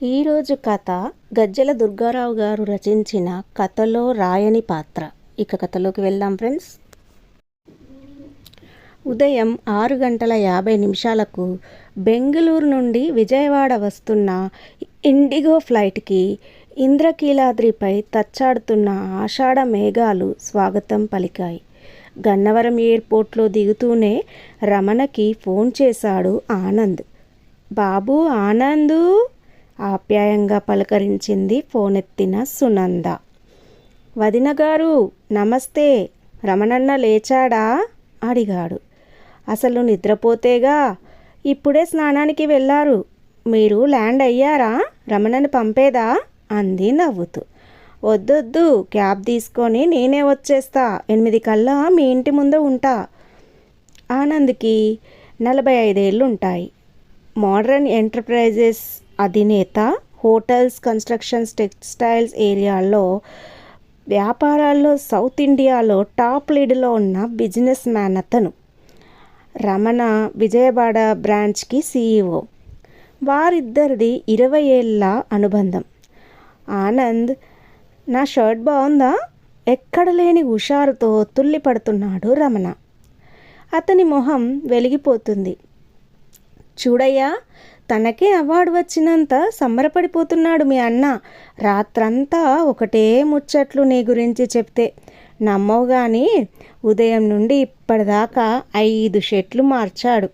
ఈరోజు కథ గజ్జల దుర్గారావు గారు రచించిన కథలో రాయని పాత్ర. ఇక కథలోకి వెళ్దాం ఫ్రెండ్స్. ఉదయం ఆరు గంటల యాభై నిమిషాలకు బెంగళూరు నుండి విజయవాడ వస్తున్న ఇండిగో ఫ్లైట్కి ఇంద్రకీలాద్రిపై తచ్చాడుతున్న ఆషాఢ మేఘాలు స్వాగతం పలికాయి. గన్నవరం ఎయిర్పోర్ట్లో దిగుతూనే రమణకి ఫోన్ చేశాడు ఆనంద్. బాబు ఆనందు! ఆప్యాయంగా పలకరించింది ఫోన్ ఎత్తిన సునంద. వదిన గారు నమస్తే రమణన్న లేచాడా? అడిగాడు. అసలు నిద్రపోతేగా ఇప్పుడే స్నానానికి వెళ్ళారు. మీరు ల్యాండ్ అయ్యారా? రమణని పంపేదా? అంది నవ్వుతూ. వద్దొద్దు క్యాబ్ తీసుకొని నేనే వచ్చేస్తా. ఎనిమిది కల్లా మీ ఇంటి ముందు ఉంటా. ఆనంద్కి నలభై ఐదేళ్ళు ఉంటాయి మోడ్రన్ ఎంటర్ప్రైజెస్ అధినేత హోటల్స్ కన్స్ట్రక్షన్స్ టెక్స్టైల్స్ ఏరియాల్లో వ్యాపారాల్లో సౌత్ ఇండియాలో టాప్ లీడ్లో ఉన్న బిజినెస్ మ్యాన్ అతను. రమణ విజయవాడ బ్రాంచ్కి సీఈఓ. వారిద్దరిది ఇరవై ఏళ్ళ అనుబంధం. ఆనంద్ నా షర్ట్ బాగుందా ఎక్కడ లేని హుషారుతో తుల్లి పడుతున్నాడు రమణ. అతని మొహం వెలిగిపోతుంది. చూడయ్యా తనకే అవార్డు వచ్చినంత సంబరపడిపోతున్నాడు మీ అన్న. రాత్రంతా ఒకటే ముచ్చట్లు నీ గురించి చెప్తే. నమ్మవు కానీ ఉదయం నుండి ఇప్పటిదాకా ఐదు షెట్లు మార్చాడు.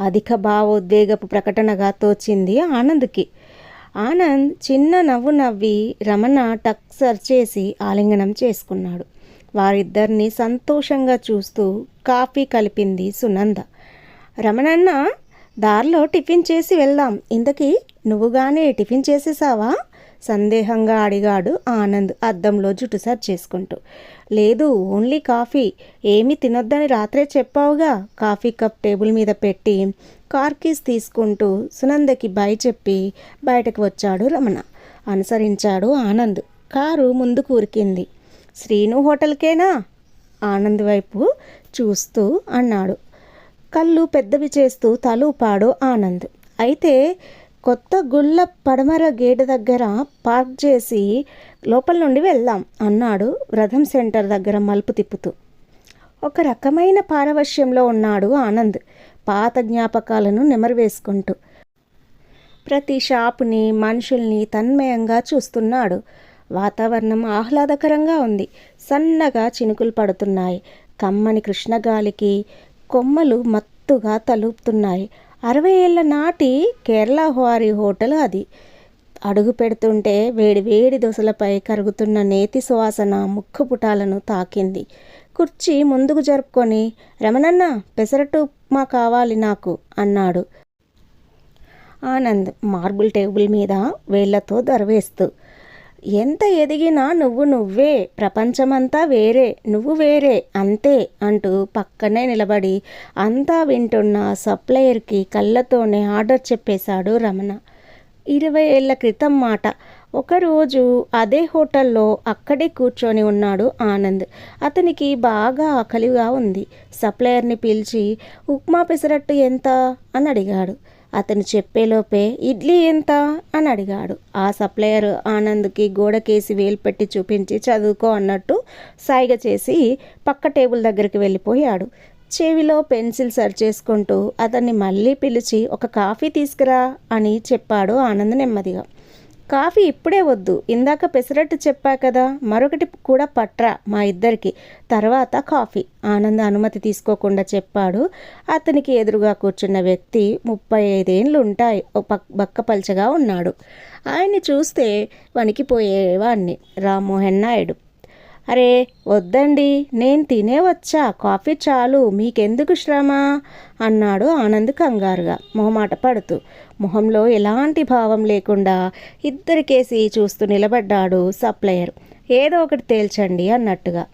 అధిక భావోద్వేగపు ప్రకటనగా తోచింది ఆనంద్కి. ఆనంద్ చిన్న నవ్వు నవ్వి రమణ టక్ సర్ చేసి ఆలింగనం చేసుకున్నాడు. వారిద్దరిని సంతోషంగా చూస్తూ కాఫీ కలిపింది సునంద. రమణన్న దారిలో టిఫిన్ చేసి వెళ్దాం. ఇంతకీ నువ్వుగానే టిఫిన్ చేసేసావా? సందేహంగా అడిగాడు ఆనంద్ అద్దంలో జుట్టు చేసుకుంటూ. లేదు ఓన్లీ కాఫీ. ఏమి తినొద్దని రాత్రే చెప్పావుగా. కాఫీ కప్ టేబుల్ మీద పెట్టి కార్ కీస్ తీసుకుంటూ సునందకి బై చెప్పి బయటకు వచ్చాడు రమణ. అనుసరించాడు ఆనంద్. కారు ముందుకు ఉరికింది. శ్రీను హోటల్కేనా? ఆనంద్ వైపు చూస్తూ అన్నాడు. కళ్ళు పెద్దవి చేస్తూ తలూపాడు ఆనంద్. అయితే కొత్త గుళ్ళ పడమర గేటు దగ్గర పార్క్ చేసి లోపల నుండి వెళ్దాం అన్నాడు రథం సెంటర్ దగ్గర మలుపు తిప్పుతూ. ఒక రకమైన పారవశ్యంలో ఉన్నాడు ఆనంద్ పాత జ్ఞాపకాలను నెమరువేసుకుంటూ. ప్రతి షాపుని మనుషుల్ని తన్మయంగా చూస్తున్నాడు. వాతావరణం ఆహ్లాదకరంగా ఉంది. సన్నగా చినుకులు పడుతున్నాయి. కమ్మని కృష్ణగాలికి కొమ్మలు మత్తుగా తలుపుతున్నాయి. అరవై ఏళ్ళ నాటి కేరళ హువారి హోటల్ అది. అడుగు పెడుతుంటే వేడి వేడి దోశలపై కరుగుతున్న నేతి సువాసన ముక్కు పుటాలను తాకింది. కుర్చీ ముందుకు జరుపుకొని రమణన్న పెసరట్టు ఉప్మా కావాలి నాకు అన్నాడు. ఆనంద్ మార్బుల్ టేబుల్ మీద వేళ్ళతో దరవేస్తూ ఎంత ఎదిగినా నువ్వు నువ్వే ప్రపంచమంతా వేరే నువ్వు వేరే అంతే అంటూ పక్కనే నిలబడి అంతా వింటున్న సప్లయర్కి కళ్ళతోనే ఆర్డర్ చెప్పేశాడు రమణ. ఇరవై ఏళ్ళ క్రితం మాట. ఒకరోజు అదే హోటల్లో అక్కడే కూర్చొని ఉన్నాడు ఆనంద్. అతనికి బాగా ఆకలిగా ఉంది. సప్లయర్ని పిలిచి ఉప్మా పెసరట్టు ఎంత? అని అడిగాడు. అతను చెప్పేలోపే ఇడ్లీ ఎంత? అని అడిగాడు. ఆ సప్లయర్ ఆనంద్కి గోడకేసి వేలు పెట్టి చూపించి చదువుకో అన్నట్టు సాయిగ చేసి పక్క టేబుల్ దగ్గరికి వెళ్ళిపోయాడు. చెవిలో పెన్సిల్ సర్చ్ చేసుకుంటూ అతన్ని మళ్ళీ పిలిచి ఒక కాఫీ తీసుకురా అని చెప్పాడు ఆనంద్ నెమ్మదిగా. కాఫీ ఇప్పుడే వద్దు. ఇందాక పెసరట్టు చెప్పా కదా మరొకటి కూడా పట్రా మా ఇద్దరికి. తర్వాత కాఫీ. ఆనంద అనుమతి తీసుకోకుండా చెప్పాడు. అతనికి ఎదురుగా కూర్చున్న వ్యక్తి ముప్పై ఐదేళ్ళు ఉంటాయి బక్కపల్చగా ఉన్నాడు. ఆయన్ని చూస్తే వణికిపోయేవాణ్ణి రామ్మోహన్ నాయుడు. అరే వద్దండి. నేను తినే వచ్చా. కాఫీ చాలు. మీకెందుకు శ్రమ? అన్నాడు ఆనంద్ కంగారుగా. మొహమాట పడుతూ. మొహంలో ఎలాంటి భావం లేకుండా ఇద్దరికేసి చూస్తూ నిలబడ్డాడు సప్లయర్. ఏదో ఒకటి తేల్చండి అన్నట్టుగా.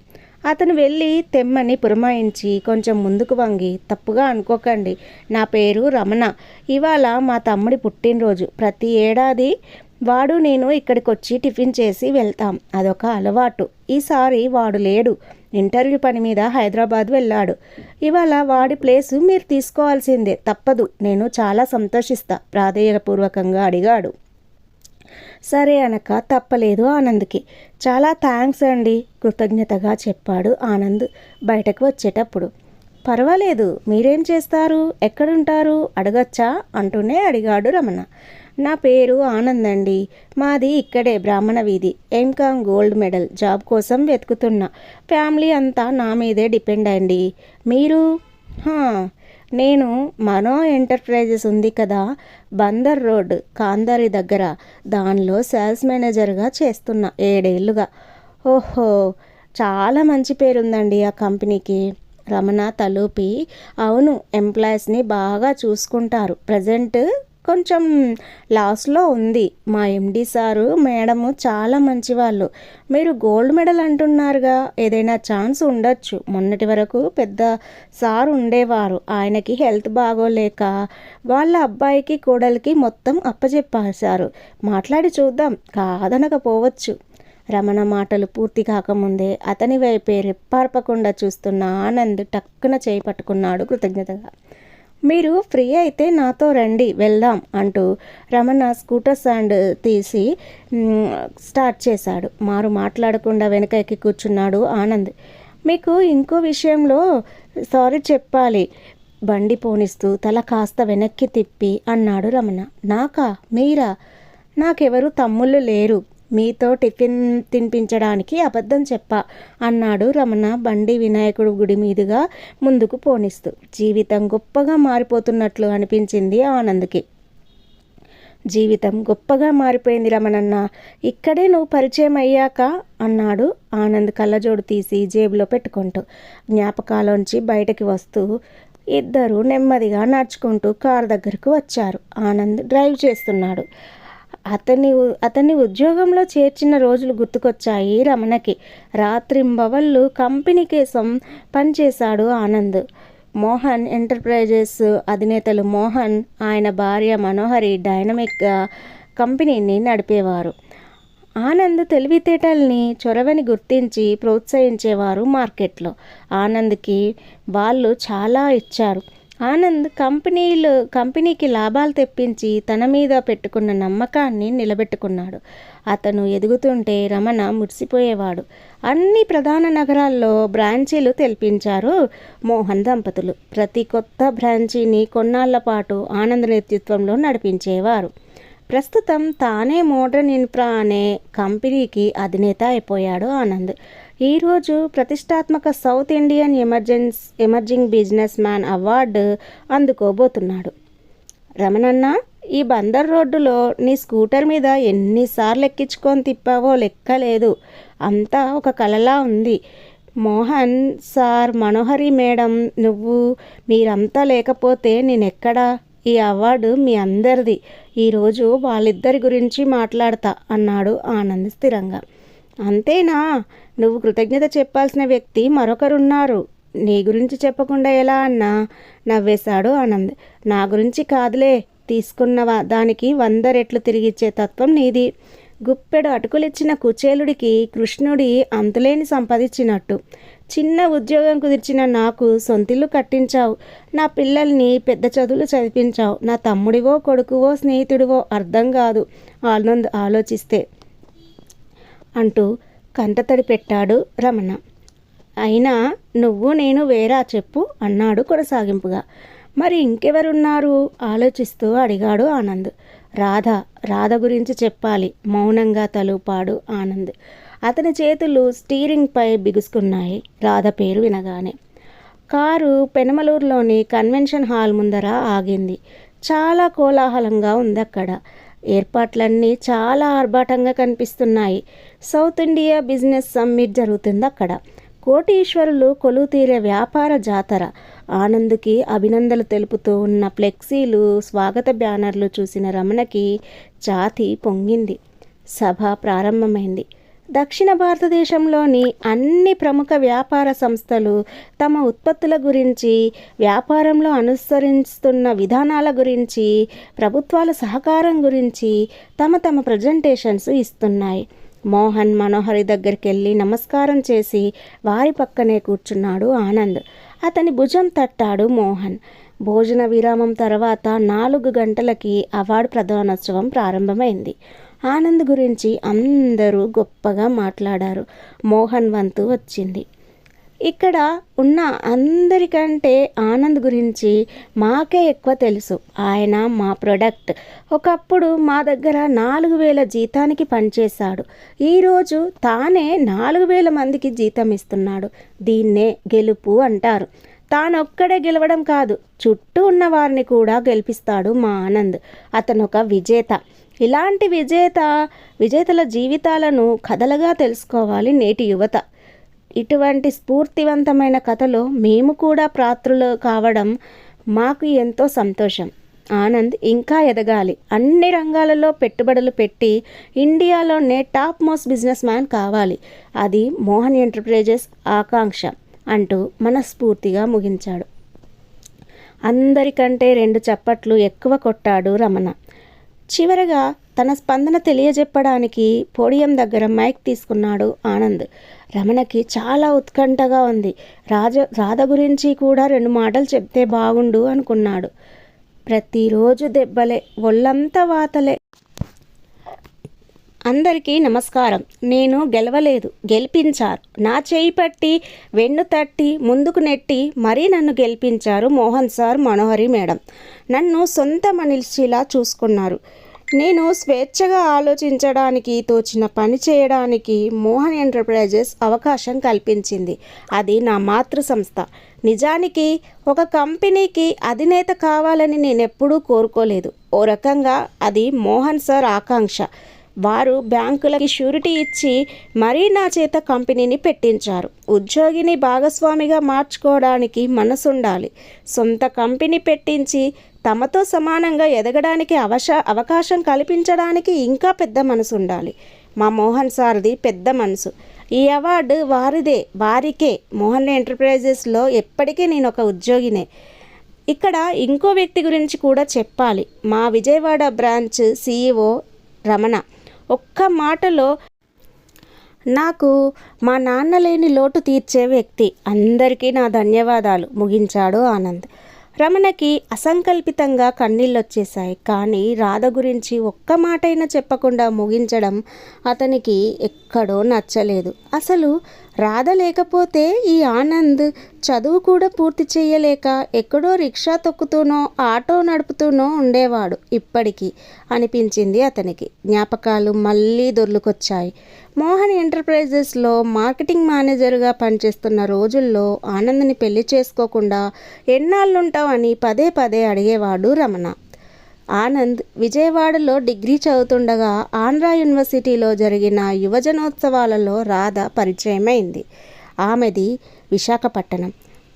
అతను వెళ్ళి తెమ్మని పురమాయించి కొంచెం ముందుకు వంగి తప్పుగా అనుకోకండి. నా పేరు రమణ. ఇవాళ మా తమ్ముడి పుట్టినరోజు. ప్రతి ఏడాది వాడు నేను ఇక్కడికి వచ్చి టిఫిన్ చేసి వెళ్తాం. అదొక అలవాటు. ఈసారి వాడు లేడు. ఇంటర్వ్యూ పని మీద హైదరాబాద్ వెళ్ళాడు. ఇవాళ వాడి ప్లేసు మీరు తీసుకోవాల్సిందే. తప్పదు. నేను చాలా సంతోషిస్తా. ప్రాధేయపూర్వకంగా అడిగాడు. సరే అనక తప్పలేదు ఆనంద్కి. చాలా థ్యాంక్స్ అండి కృతజ్ఞతగా చెప్పాడు ఆనంద్ బయటకు వచ్చేటప్పుడు. పర్వాలేదు. మీరేం చేస్తారు? ఎక్కడుంటారు? అడగచ్చా? అంటూనే అడిగాడు రమణ. నా పేరు ఆనంద్ అండి. మాది ఇక్కడే బ్రాహ్మణ వీధి. MCom gold medal. జాబ్ కోసం వెతుకుతున్నా. ఫ్యామిలీ అంతా నా మీదే డిపెండ్ అండి. మీరు? నేను మనో ఎంటర్ప్రైజెస్ ఉంది కదా. బందర్ రోడ్ కాందారి దగ్గర. దానిలో సేల్స్ మేనేజర్గా చేస్తున్నా ఏడేళ్ళుగా ఓహో చాలా మంచి పేరుందండి ఆ కంపెనీకి. రమణ తలూపి. అవును ఎంప్లాయీస్ని బాగా చూసుకుంటారు. ప్రజెంట్ కొంచెం లాస్లో ఉంది. మా ఎండి సారు మేడము చాలా మంచివాళ్ళు. మీరు గోల్డ్ మెడల్ అంటున్నారుగా ఏదైనా ఛాన్స్ ఉండొచ్చు. మొన్నటి వరకు పెద్ద సార్ ఉండేవారు. ఆయనకి హెల్త్ బాగోలేక వాళ్ళ అబ్బాయికి కోడలికి మొత్తం అప్పచెప్పేశారు మాట్లాడి చూద్దాం కాదనకపోవచ్చు. రమణ మాటలు పూర్తి కాకముందే అతని వైపే రెప్పార్పకుండా చూస్తున్న ఆనంద్ టక్కున చేయి పట్టుకున్నాడు కృతజ్ఞతగా. మీరు ఫ్రీ అయితే నాతో రండి వెళ్దాం అంటూ రమణ స్కూటర్ స్టాండ్ తీసి స్టార్ట్ చేశాడు. మారు మాట్లాడకుండా వెనక ఎక్కి కూర్చున్నాడు ఆనంద్. మీకు ఇంకో విషయంలో సారీ చెప్పాలి. బండి పోనిస్తూ తల కాస్త వెనక్కి తిప్పి అన్నాడు రమణ. నాకా? మీరా? నాకెవరు తమ్ముళ్ళు లేరు. మీతో టిఫిన్ తినిపించడానికి అబద్ధం చెప్పా అన్నాడు రమణ బండి వినాయకుడు గుడి మీదుగా ముందుకు పోనిస్తూ. జీవితం గొప్పగా మారిపోతున్నట్లు అనిపించింది ఆనంద్కి. జీవితం గొప్పగా మారిపోయింది రమణన్న ఇక్కడే నువ్వు పరిచయం అయ్యాక అన్నాడు ఆనంద్ కళ్ళజోడు తీసి జేబులో పెట్టుకుంటూ. జ్ఞాపకాలోంచి బయటకి వస్తూ ఇద్దరు నెమ్మదిగా నడుచుకుంటూ కారు దగ్గరకు వచ్చారు. ఆనంద్ డ్రైవ్ చేస్తున్నాడు. అతని అతన్ని ఉద్యోగంలో చేర్చిన రోజులు గుర్తుకొచ్చాయి రమణకి. రాత్రింబవళ్ళు కంపెనీ కోసం పనిచేశాడు ఆనంద్. మోహన్ ఎంటర్ప్రైజెస్ అధినేతలు మోహన్ ఆయన భార్య మనోహరి డైనమిక్గా కంపెనీని నడిపేవారు. ఆనంద్ తెలివితేటల్ని చొరవని గుర్తించి ప్రోత్సహించేవారు మార్కెట్లో. ఆనంద్కి వాళ్ళు చాలా ఇచ్చారు. ఆనంద్ కంపెనీలు కంపెనీకి లాభాలు తెప్పించి తన మీద పెట్టుకున్న నమ్మకాన్ని నిలబెట్టుకున్నాడు. అతను ఎదుగుతుంటే రమణ మురిసిపోయేవాడు. అన్ని ప్రధాన నగరాల్లో బ్రాంచీలు తెల్పించారు మోహన్ దంపతులు. ప్రతి కొత్త బ్రాంచీని కొన్నాళ్ళ పాటు ఆనంద్ నేతృత్వంలో నడిపించేవారు. ప్రస్తుతం తానే మోడర్న్ ఇన్ఫ్రా అనే కంపెనీకి అధినేత అయిపోయాడు ఆనంద్. ఈరోజు ప్రతిష్టాత్మక south Indian emergence emerging business man award అందుకోబోతున్నాడు. రమణన్న ఈ బందర్ రోడ్డులో నీ స్కూటర్ మీద ఎన్నిసార్లు ఎక్కించుకొని తిప్పావో లెక్కలేదు. అంతా ఒక కలలా ఉంది. మోహన్ సార్ మనోహరి మేడం నువ్వు మీరంతా లేకపోతే నేనెక్కడా? ఈ అవార్డు మీ అందరిది. ఈరోజు వాళ్ళిద్దరి గురించి మాట్లాడతా అన్నాడు ఆనంద్ స్థిరంగా. అంతేనా? నువ్వు కృతజ్ఞత చెప్పాల్సిన వ్యక్తి మరొకరున్నారు. నీ గురించి చెప్పకుండా ఎలా అన్నా? నవ్వేశాడు ఆనంద్. నా గురించి కాదులే. తీసుకున్నవా దానికి వంద రెట్లు తిరిగిచ్చే తత్వం నీది. గుప్పెడు అటుకులిచ్చిన కుచేలుడికి కృష్ణుడి అంతులేని సంపాదించినట్టు. చిన్న ఉద్యోగం కుదిర్చిన నాకు సొంతిల్లు కట్టించావు. నా పిల్లల్ని పెద్ద చదువులు చదివించావు. నా తమ్ముడివో కొడుకువో స్నేహితుడివో అర్థం కాదు. ఆనంద్ ఆలోచిస్తే అంటూ కంటతడి పెట్టాడు రమణ. అయినా నువ్వు నేను వేరా చెప్పు అన్నాడు కొనసాగింపుగా. మరి ఇంకెవరున్నారు? ఆలోచిస్తూ అడిగాడు ఆనంద్. రాధ రాధ గురించి చెప్పాలి. మౌనంగా తలుపాడు ఆనంద్. అతని చేతులు స్టీరింగ్పై బిగుసుకున్నాయి. రాధ పేరు వినగానే. కారు పెనమలూరులోని కన్వెన్షన్ హాల్ ముందర ఆగింది. చాలా కోలాహలంగా ఉంది అక్కడ ఏర్పాట్లన్నీ చాలా ఆర్భాటంగా కనిపిస్తున్నాయి. సౌత్ ఇండియా బిజినెస్ సమ్మిట్ జరుగుతుంది అక్కడ. కోటీశ్వరులు కొలువు తీరే వ్యాపార జాతర. ఆనంద్కి అభినందనలు తెలుపుతూ ఉన్న ఫ్లెక్సీలు స్వాగత బ్యానర్లు చూసిన రమణకి ఛాతి పొంగింది. సభ ప్రారంభమైంది. దక్షిణ భారతదేశంలోని అన్ని ప్రముఖ వ్యాపార సంస్థలు తమ ఉత్పత్తుల గురించి వ్యాపారంలో అనుసరిస్తున్న విధానాల గురించి ప్రభుత్వాల సహకారం గురించి తమ తమ ప్రజెంటేషన్స్ ఇస్తున్నాయి. మోహన్ మనోహరి దగ్గరికి వెళ్ళి నమస్కారం చేసి వారి పక్కనే కూర్చున్నాడు ఆనంద్. అతని భుజం తట్టాడు మోహన్. భోజన విరామం తర్వాత నాలుగు గంటలకి అవార్డు ప్రధానోత్సవం ప్రారంభమైంది. ఆనంద్ గురించి అందరూ గొప్పగా మాట్లాడారు. మోహన్ వంతు వచ్చింది. ఇక్కడ ఉన్న అందరికంటే ఆనంద్ గురించి మాకే ఎక్కువ తెలుసు. ఆయన మా ప్రొడక్ట్ ఒకప్పుడు మా దగ్గర నాలుగు వేల జీతానికి పనిచేశాడు. ఈరోజు తానే నాలుగు వేల మందికి జీతం ఇస్తున్నాడు. దీన్నే గెలుపు అంటారు. తానొక్కడే గెలవడం కాదు చుట్టూ ఉన్న వారిని కూడా గెలిపిస్తాడు మా ఆనంద్. అతను ఒక విజేత. ఇలాంటి విజేత విజేతల జీవితాలను కథలుగా తెలుసుకోవాలి నేటి యువత. ఇటువంటి స్ఫూర్తివంతమైన కథలో మేము కూడా ప్రాత్రులు కావడం మాకు ఎంతో సంతోషం. ఆనంద్ ఇంకా ఎదగాలి. అన్ని రంగాలలో పెట్టుబడులు పెట్టి ఇండియాలోనే టాప్ మోస్ట్ బిజినెస్ మ్యాన్ కావాలి. అది మోహన్ ఎంటర్ప్రైజెస్ ఆకాంక్ష అంటూ మనస్ఫూర్తిగా ముగించాడు. అందరికంటే రెండు చప్పట్లు ఎక్కువ కొట్టాడు రమణ. చివరగా తన స్పందన తెలియజెప్పడానికి పోడియం దగ్గర మైక్ తీసుకున్నాడు ఆనంద్. రమణకి చాలా ఉత్కంఠగా ఉంది. రాజ రాధ గురించి కూడా రెండు మాటలు చెప్తే బాగుండు అనుకున్నాడు. ప్రతిరోజు దెబ్బలే ఒళ్ళంతా వాతలే. అందరికీ నమస్కారం. నేను గెలవలేదు గెలిపించారు. నా చేయి పట్టి వెన్ను తట్టి ముందుకు నెట్టి మరీ నన్ను గెలిపించారు మోహన్ సార్ మనోహరి మేడం. నన్ను సొంత మనిషిలా చూసుకున్నారు. నేను స్వేచ్ఛగా ఆలోచించడానికి తోచిన పని చేయడానికి మోహన్ ఎంటర్ప్రైజెస్ అవకాశం కల్పించింది. అది నా మాతృ సంస్థ నిజానికి ఒక కంపెనీకి అధినేత కావాలని నేను ఎప్పుడూ కోరుకోలేదు. ఓ రకంగా అది మోహన్ సార్ ఆకాంక్ష. వారు బ్యాంకులకి షూరిటీ ఇచ్చి మరీ నా చేత కంపెనీని పెట్టించారు. ఉద్యోగిని భాగస్వామిగా మార్చుకోవడానికి మనసుండాలి. సొంత కంపెనీ పెట్టించి తమతో సమానంగా ఎదగడానికి అవశ అవకాశం కల్పించడానికి ఇంకా పెద్ద మనసు ఉండాలి మా మోహన్ సార్ది పెద్ద మనసు. ఈ అవార్డు వారిదే వారికే. మోహన్ ఎంటర్ప్రైజెస్లో ఎప్పటికీ నేను ఒక ఉద్యోగినే. ఇక్కడ ఇంకో వ్యక్తి గురించి కూడా చెప్పాలి. మా విజయవాడ బ్రాంచ్ సీఈఓ రమణ. ఒక్క మాటలో నాకు మా నాన్న లేని లోటు తీర్చే వ్యక్తి. అందరికీ నా ధన్యవాదాలు. ముగించాడు ఆనంద్. రమణకి అసంకల్పితంగా కన్నీళ్ళొచ్చేశాయి. కానీ రాధ గురించి ఒక్క మాటైనా చెప్పకుండా ముగించడం అతనికి ఎక్కడో నచ్చలేదు. అసలు రాధ లేకపోతే ఈ ఆనంద్ చదువు కూడా పూర్తి చేయలేక ఎక్కడో రిక్షా తొక్కుతూనో ఆటో నడుపుతూనో ఉండేవాడు ఇప్పటికీ అనిపించింది అతనికి. జ్ఞాపకాలు మళ్ళీ దొర్లుకొచ్చాయి. మోహన్ ఎంటర్ప్రైజెస్లో మార్కెటింగ్ మేనేజర్గా పనిచేస్తున్న రోజుల్లో ఆనంద్ని పెళ్ళి చేసుకోకుండా ఎన్నాళ్ళుంటావని పదే పదే అడిగేవాడు రమణ. ఆనంద్ విజయవాడలో డిగ్రీ చదువుతుండగా ఆంధ్ర యూనివర్సిటీలో జరిగిన యువజనోత్సవాలలో రాధ పరిచయమైంది. ఆమెది విశాఖపట్నం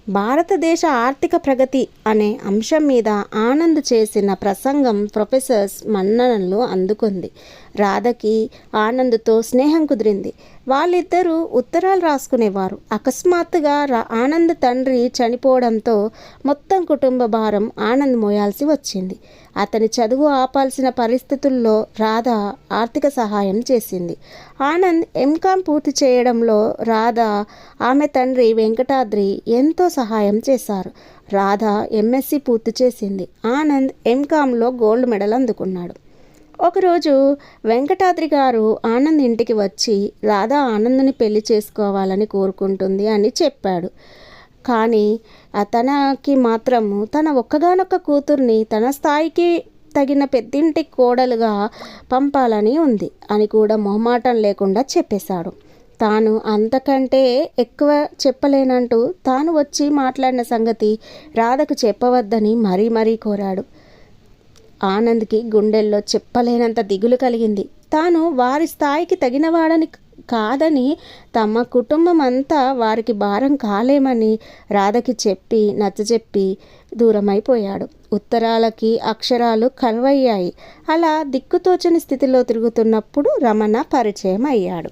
భారతదేశ ఆర్థిక ప్రగతి అనే అంశం మీద ఆనంద్ చేసిన ప్రసంగం ప్రొఫెసర్స్ మన్ననలు అందుకుంది. రాధకి ఆనంద్తో స్నేహం కుదిరింది. వాళ్ళిద్దరూ ఉత్తరాలు రాసుకునేవారు. అకస్మాత్తుగా రా ఆనంద్ తండ్రి చనిపోవడంతో మొత్తం కుటుంబ భారం ఆనంద్ మోయాల్సి వచ్చింది. అతని చదువు ఆపాల్సిన పరిస్థితుల్లో రాధ ఆర్థిక సహాయం చేసింది. ఆనంద్ ఎంకామ్ పూర్తి చేయడంలో రాధ ఆమె తండ్రి వెంకటాద్రి ఎంతో సహాయం చేశారు. రాధ ఎంఎస్సి పూర్తి చేసింది. ఆనంద్ ఎంకామ్లో గోల్డ్ మెడల్ అందుకున్నాడు. ఒకరోజు వెంకటాద్రి గారు ఆనంద్ ఇంటికి వచ్చి రాధా ఆనంద్ని పెళ్ళి చేసుకోవాలని కోరుకుంటుంది అని చెప్పాడు. కానీ తనకి మాత్రము తన ఒక్కగానొక్క కూతుర్ని తన స్థాయికి తగిన పెద్దింటి కోడలుగా పంపాలని ఉంది అని కూడా మొహమాటం లేకుండా చెప్పేశాడు. తాను అంతకంటే ఎక్కువ చెప్పలేనంటూ తాను వచ్చి మాట్లాడిన సంగతి రాధకు చెప్పవద్దని మరీ మరీ కోరాడు. ఆనంద్కి గుండెల్లో చెప్పలేనంత దిగులు కలిగింది. తాను వారి స్థాయికి తగినవాడని కాదని తమ కుటుంబం అంతా వారికి భారం కాలేమని రాధకి చెప్పి నచ్చజెప్పి దూరమైపోయాడు. ఉత్తరాలకి అక్షరాలు కరువయ్యాయి. అలా దిక్కుతోచని స్థితిలో తిరుగుతున్నప్పుడు రమణ పరిచయం అయ్యాడు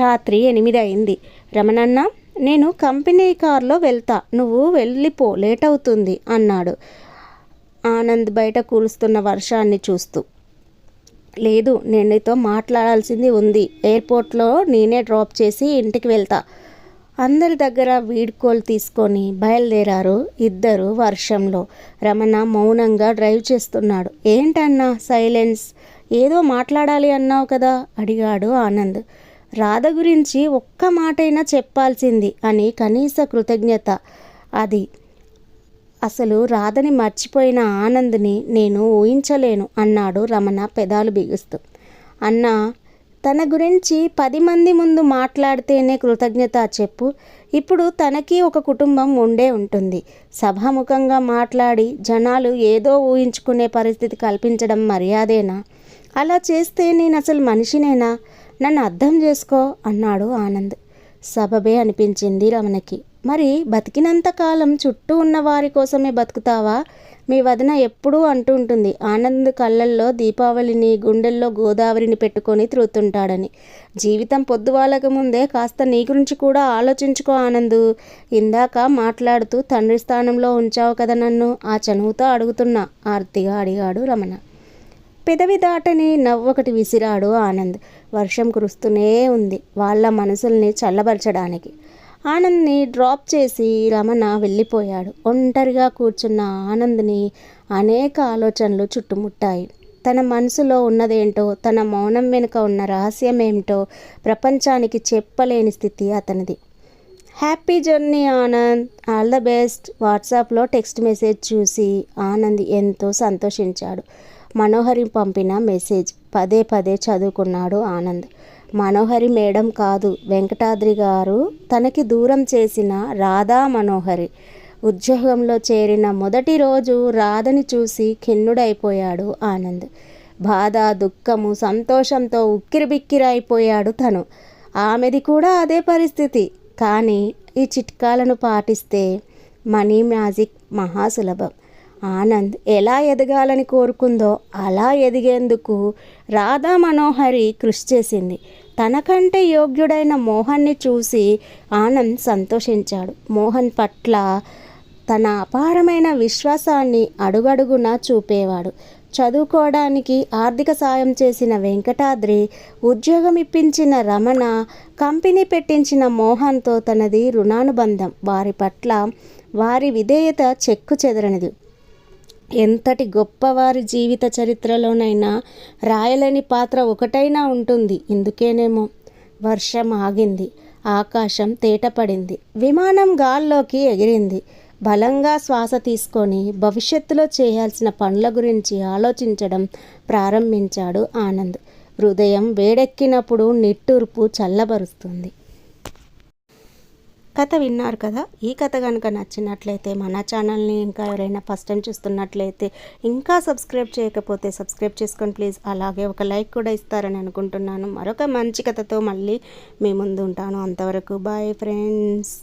రాత్రి ఎనిమిది అయింది. రమణన్న నేను కంపెనీ కారులో వెళ్తా. నువ్వు వెళ్ళిపో లేట్ అవుతుంది అన్నాడు. ఆనంద్ బయట కూలుస్తున్న వర్షాన్ని చూస్తూ. లేదు నేను నీతో మాట్లాడాల్సింది ఉంది. ఎయిర్పోర్ట్లో నేనే డ్రాప్ చేసి ఇంటికి వెళ్తా. అందరి దగ్గర వీడ్కోలు తీసుకొని బయలుదేరారు ఇద్దరు వర్షంలో. రమణ మౌనంగా డ్రైవ్ చేస్తున్నాడు. ఏంటన్నా సైలెన్స్? ఏదో మాట్లాడాలి అన్నావు కదా? అడిగాడు ఆనంద్. రాధ గురించి ఒక్క మాటైనా చెప్పాల్సింది అని కనీస కృతజ్ఞత. అది అసలు రాధని మర్చిపోయిన ఆనంద్ని నేను ఊహించలేను అన్నాడు రమణ పెదాలు బిగుస్తూ. అన్న తన గురించి పది మంది ముందు మాట్లాడితేనే కృతజ్ఞత చెప్పు. ఇప్పుడు తనకి ఒక కుటుంబం ఉండే ఉంటుంది. సభాముఖంగా మాట్లాడి జనాలు ఏదో ఊహించుకునే పరిస్థితి కల్పించడం మర్యాదేనా? అలా చేస్తే నేను అసలు మనిషినేనా? నన్ను అర్థం చేసుకో అన్నాడు ఆనంద్. సబబే అనిపించింది రమణకి. మరి బతికినంత కాలం చుట్టూ ఉన్న వారి కోసమే బతుకుతావా? మీ వదిన ఎప్పుడూ అంటూ ఉంటుంది ఆనంద్ కళ్ళల్లో దీపావళిని గుండెల్లో గోదావరిని పెట్టుకొని త్రుతుంటాడని జీవితం పొద్దువాలక ముందే కాస్త నీ గురించి కూడా ఆలోచించుకో ఆనందు. ఇందాక మాట్లాడుతూ తండ్రి స్థానంలో ఉంచావు కదా నన్ను ఆ చనువుతో అడుగుతున్నా ఆర్తిగా అడిగాడు రమణ. పెదవి దాటని నవ్వొకటి విసిరాడు ఆనంద్. వర్షం కురుస్తూనే ఉంది వాళ్ళ మనసుల్ని చల్లబరచడానికి. ఆనంద్ని డ్రాప్ చేసి రమణ వెళ్ళిపోయాడు. ఒంటరిగా కూర్చున్న ఆనంద్ని అనేక ఆలోచనలు చుట్టుముట్టాయి. తన మనసులో ఉన్నదేంటో తన మౌనం వెనుక ఉన్న రహస్యం ఏమిటో ప్రపంచానికి చెప్పలేని స్థితి అతనిది. Happy journey Anand. All the best. వాట్సాప్లో టెక్స్ట్ మెసేజ్ చూసి ఆనంద్ ఎంతో సంతోషించాడు. మనోహరి పంపిన మెసేజ్. పదే పదే చదువుకున్నాడు ఆనంద్. మనోహరి మేడం కాదు. వెంకటాద్రి గారు తనకి దూరం చేసిన రాధా మనోహరి. ఉద్యోగంలో చేరిన మొదటి రోజు రాధని చూసి ఖిన్నుడైపోయాడు ఆనంద్. బాధ దుఃఖము సంతోషంతో ఉక్కిరిబిక్కిరైపోయాడు తను. ఆమెది కూడా అదే పరిస్థితి. కానీ ఈ చిట్కాలను పాటిస్తే మనీ మ్యాజిక్ మహాసులభం. ఆనంద్ ఎలా ఎదగాలని కోరుకుందో అలా ఎదిగేందుకు రాధా మనోహరి కృషి చేసింది. తనకంటే యోగ్యుడైన మోహన్ని చూసి ఆనంద్ సంతోషించాడు. మోహన్ పట్ల తన అపారమైన విశ్వాసాన్ని అడుగడుగునా చూపేవాడు. చదువుకోవడానికి ఆర్థిక సాయం చేసిన వెంకటాద్రి ఉద్యోగం ఇప్పించిన రమణ కంపెనీ పెట్టించిన మోహన్తో తనది రుణానుబంధం. వారి పట్ల వారి విధేయత చెక్కు చెదరనిది. ఎంతటి గొప్పవారి జీవిత చరిత్రలోనైనా రాయలేని పాత్ర ఒకటైనా ఉంటుంది. ఇందుకేనేమో? వర్షం ఆగింది. ఆకాశం తేటపడింది. విమానం గాల్లోకి ఎగిరింది. బలంగా శ్వాస తీసుకొని భవిష్యత్తులో చేయాల్సిన పనుల గురించి ఆలోచించడం ప్రారంభించాడు ఆనంద్. హృదయం వేడెక్కినప్పుడు నిట్టూర్పు చల్లబరుస్తుంది. కథ విన్నారు కదా ఈ కథ కనుక నచ్చినట్లయితే మన ఛానల్ని ఇంకా ఎవరైనా ఫస్ట్ టైం చూస్తున్నట్లయితే ఇంకా సబ్స్క్రైబ్ చేయకపోతే సబ్స్క్రైబ్ చేసుకొని ప్లీజ్ అలాగే ఒక లైక్ కూడా ఇస్తారని అనుకుంటున్నాను. మరొక మంచి కథతో మళ్ళీ మీ ముందు ఉంటాను. అంతవరకు బాయ్ ఫ్రెండ్స్